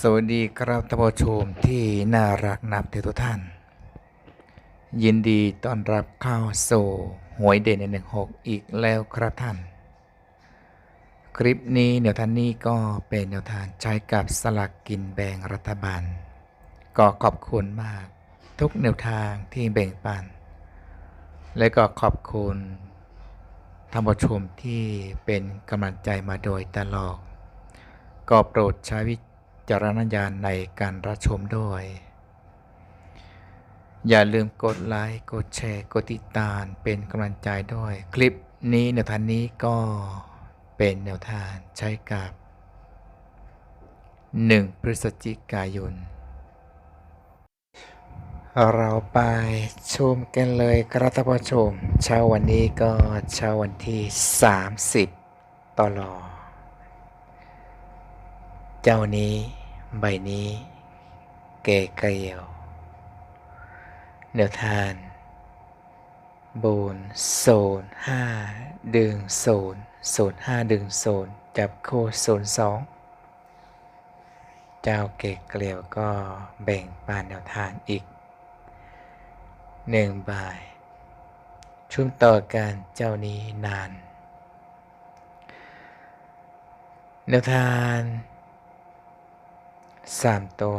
สวัสดีครับท่านผู้ชมที่น่ารักนับถือทุกท่าน ยินดีต้อนรับเข้าสู่หวยเด่นในหนึ่งหกอีกแล้วครับท่าน คลิปนี้แนวทางนี้ก็เป็นแนวทางใช้กับสลากกินแบ่งรัฐบาล ก็ขอบคุณมาก ทุกแนวทางที่แบ่งปัน และก็ขอบคุณท่านผู้ชมที่เป็นกำลังใจมาโดยตลอดก็โปรดใช้วิ จารณญาณในการรับชมด้วย อย่าลืมกดไลค์ กดแชร์ กดติดตามเป็นกำลังใจด้วย คลิปนี้แนวทางนี้ก็เป็นแนวทางใช้กับ 1 พฤศจิกายน เราไปชมกันเลยครับท่านผู้ชม เช้าวันนี้ก็เช้าวันที่ 30ต่อรอ เจ้านี้ ใบนี้เกเกลียวเนื้อทานบูนโซนห้าดึงโซนโซนห้าดึงโซนจับโคโซนสองเจ้าเกเกลียวก็แบ่งปานแนวทานอีกหนึ่งใบชุ่มต่อกันเจ้านี้นานแนวทาน สามตัว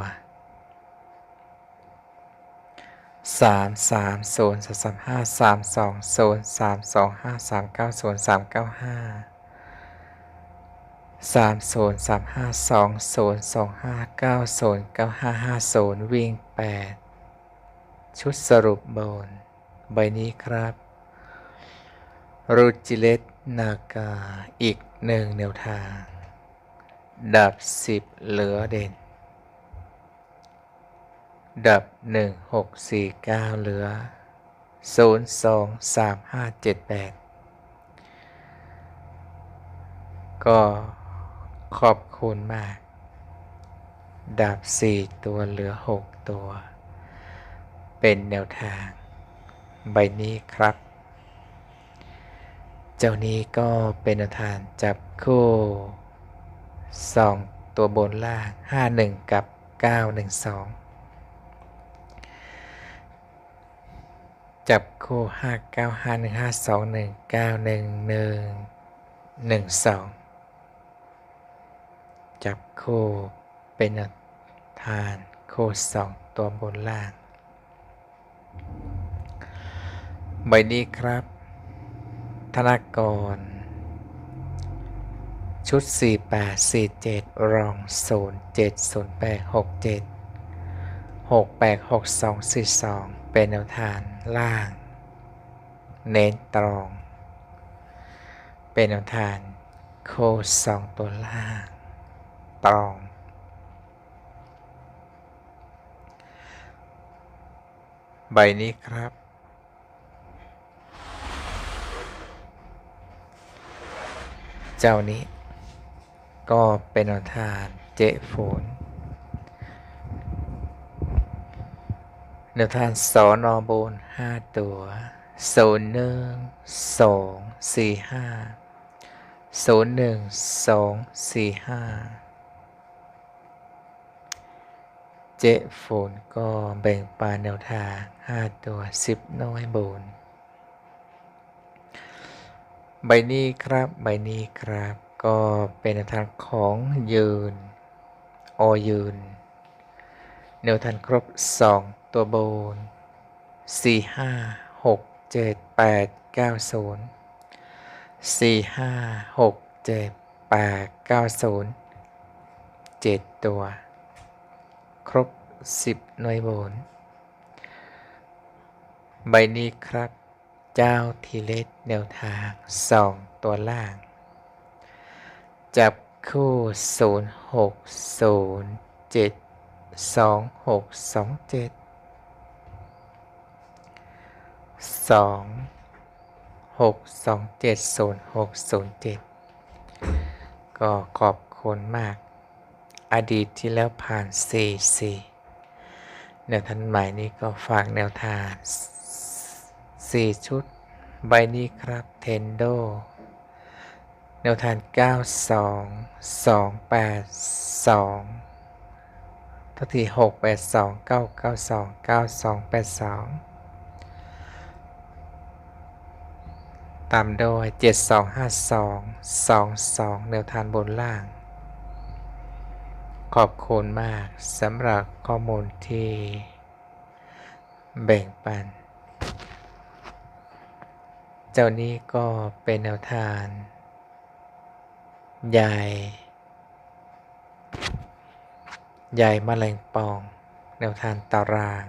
สามสามโซนสามสามห้าสามสองโซนย์สามสองห้าสามเก้าโซนย์สามเก้าห้าสามโซนย์สามห้าสองโซนย์สองห้าเก้าโซนย์เก้าห้าห้าโซนย์วิ่งแปดชุดสรุปบนใบนี้ครับ รูจิเลตนากา อีกหนึ่งแนวทาง ดับสิบเหลือเด่น ดับ 1649 เหลือ 023578 ก็ขอบคุณมาก ดับ 4 ตัวเหลือ 6 ตัว เป็นแนวทาง ใบนี้ครับ เจ้านี้ก็เป็นแนวทางจับคู่ 2 ตัวบนล่าง 51 กับ 912 จับคู่ห้าเก้าห้าหนึ่งห้าสองหนึ่งเก้าหนึ่งหนึ่งหนึ่งสองจับคู่เป็นแนวทานคู่สองตัวบนล่าง ใบนี้ครับ ธนากร ชุด 48 47 รอง 07 08 67 68 62 42 เป็นแนวทางล่าง เน้นตรองเป็นแนวทางโคสองตัวล่าง ตรองใบนี้ครับเจ้านี้ก็เป็นแนวทางเจฝน แนวทางสอนอบนห้าตัวโซนย์หนึ่งสองสี่ห้าโซนย์หนึ่งสองสี่ห้าเจฝนก็แบ่งปานแนวทางห้าตัวสิบน้อยบนใบนี้ครับใบนี้ครับก็เป็นแนวทางของยืน อยืน แนวทางครบ2 ตัวโบน 4 5 6 7 8 9 0 4 5 6 7 8 9 0 7 ตัว ครบ 10 หน่วยโบน ใบนี้ครับ เจ้าทีเลสแนวทาง 2 ตัวล่าง จับคู่ 0 6 0 7 2 6 2 7 สองหกสองเจ็ดศูนย์หกศูนย์เจ็ดก็ขอบคุณมาก อดีตที่แล้วผ่านสี่สี่แนวทันใหม่นี้ก็ฝากแนวทางสี่ชุด ใบนี้ครับเทนโดแนวทาง 92 282 ทัที682 992 9282 ตามโดยเจ็ดสองห้าสองสองสองแนวทางบนล่าง ขอบคุณมากสำหรับข้อมูลที่แบ่งปัน เจ้านี้ก็เป็นแนวทางใหญ่ใหญ่มแมลงปอง แนวทางตาราง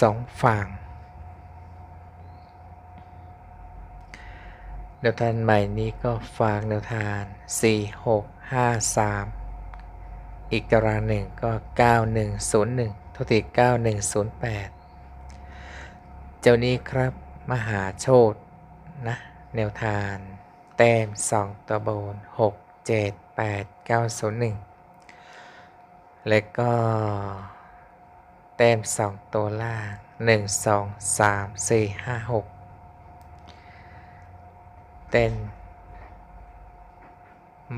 สองฝั่ง แนวทางใหม่นี้ก็ฝากแนวทาง 4 6 5 3 อีกตารางหนึ่งก็ 9101ทุติ9108 เจ้านี้ครับมหาโชตนะแนวทางแต้ม2ตัวบน 6 7 8 9 0 1 และก็แต้ม2ตัวล่าง 1 2 3 4 5 6 เต้น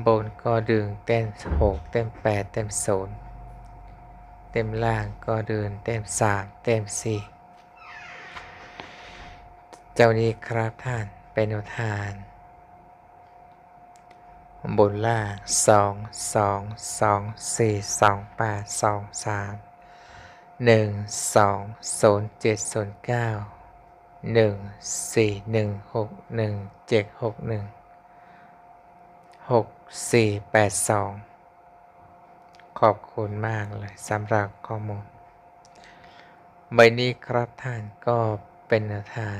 บนก็ดึงเต้นหกเต้นแปดเต้นศูนย์เต็มล่างก็เดินเต้นสามเต้นสี่เจ้านี้ครับท่านเป็นแนวทาน บนล่างสองสองสองสี่สองแปดสองสามหนึ่งสองศูนย์เจ็ดศูนย์เก้า หนึ่งสี่หนึ่งหกหนึ่งเจ็ดหกหนึ่งหกสี่แปดสองขอบคุณมากเลยสำหรับข้อมูลใบนี้ครับท่านก็เป็นทาง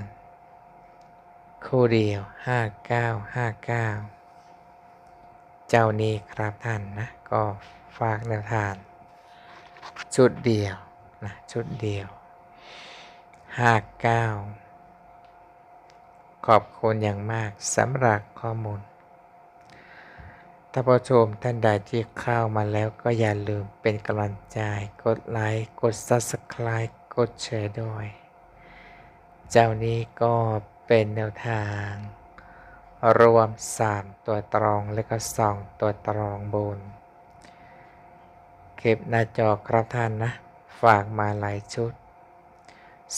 คู่เดียวห้าเก้าห้าเก้าเจ้านี้ครับท่านนะ ก็ฝากแนวทางชุดเดียวนะชุดเดียวห้าเก้า ขอบคุณอย่างมากสำหรับข้อมูลถ้าผู้ชมท่านใดที่เข้ามาแล้วก็อย่าลืมเป็นกำลังใจ กดไลค์ กด Subscribe กดแชร์ด้วย เจ้านี้ก็เป็นแนวทาง รวม 3 ตัวตรองและก็ 2 ตัวตรองบนเก็บหน้าจอครับท่านนะ ฝากมาหลายชุด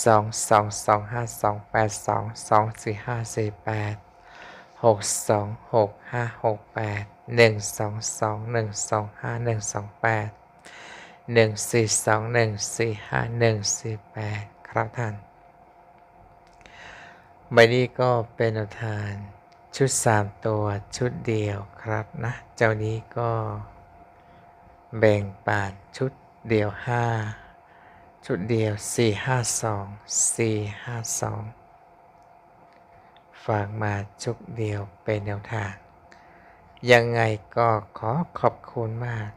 สองสองสองห้าสองแปดสองสองสี่ห้าสี่แปดหกสองหกห้าหกแปดหนึ่งสองสองหนึ่งสองห้าหนึ่งสองแปดหนึ่งสี่สองหนึ่งสี่ห้าหนึ่งสี่แปดครับท่านใบนี้ก็เป็นทานชุดสามตัวชุดเดียวครับนะ เจ้านี้ก็แบ่งปานชุดเดียวห้า ชุดเดียว 4 5 2 4 5 2 ฝากมาชุดเดียวเป็นแนวทาง ยังไงก็ขอขอบคุณมาก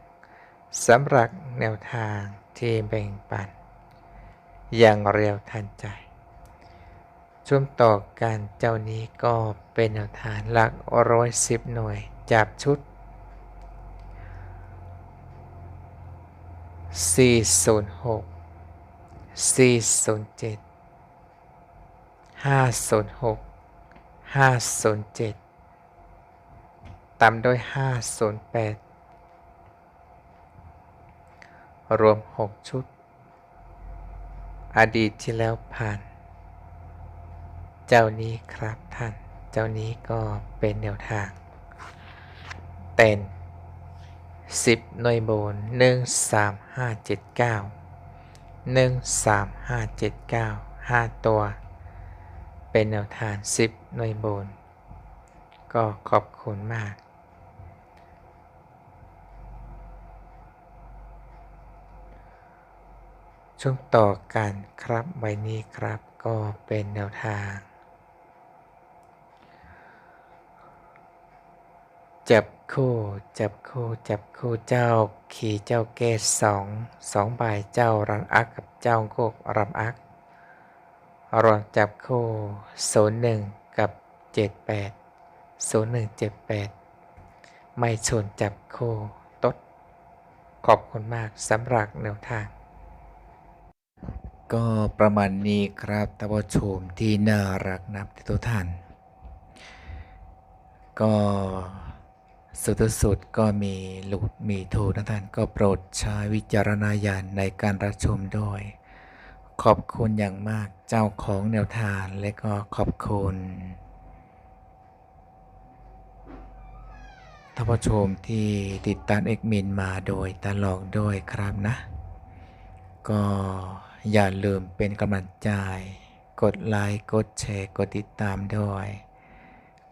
สำหรับแนวทางที่แบ่งปัน อย่างเร็วทันใจช่วงต่อกันเจ้านี้ก็เป็นแนวทางหลักร้อยสิบหน่วยจับชุด 406 407 506 507 ตามด้วย 508 รวม 6 ชุด อดีตที่แล้วผ่าน เจ้านี้ครับท่าน เจ้านี้ก็เป็นแนวทาง เต้น10หน่วยโบน1 3 5 7 9 1 3 5 7 9 5 ตัว เป็นแนวทาง 10 หน่วยบน ก็ขอบคุณมาก ช่วงต่อกันครับใบนี้ครับก็เป็นแนวทาง จับ คู่ จับคู่ จับคู่เจ้า ขี่เจ้าเกศสองสองใบเจ้ารันอักกับเจ้าโกกรำอักรวมจับคู่ศูนย์หนึ่งกับเจ็ดแปดศูนย์หนึ่งเจ็ดแปดไม่ชนจับคู่ตดขอบคุณมากสำหรับแนวทาง ก็ประมาณนี้ครับท่านผู้ชมที่น่ารักนับทุกท่าน ก็ สุดสุดก็มีหลุดมีถูกนะท่านก็โปรดใช้วิจารณญาณในการรับชมด้วย ขอบคุณอย่างมากเจ้าของแนวทางและก็ขอบคุณท่านผู้ชมที่ติดตามเอกมินมาโดยตลอดด้วยครับนะ ก็อย่าลืมเป็นกำลังใจ กดไลค์ กดแชร์ กดติดตามด้วย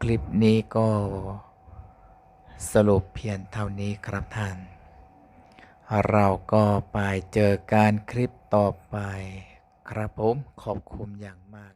คลิปนี้ก็ สรุปเพียงเท่านี้ครับท่าน เราก็ไปเจอการคลิปต่อไป ครับผมขอบคุณอย่างมาก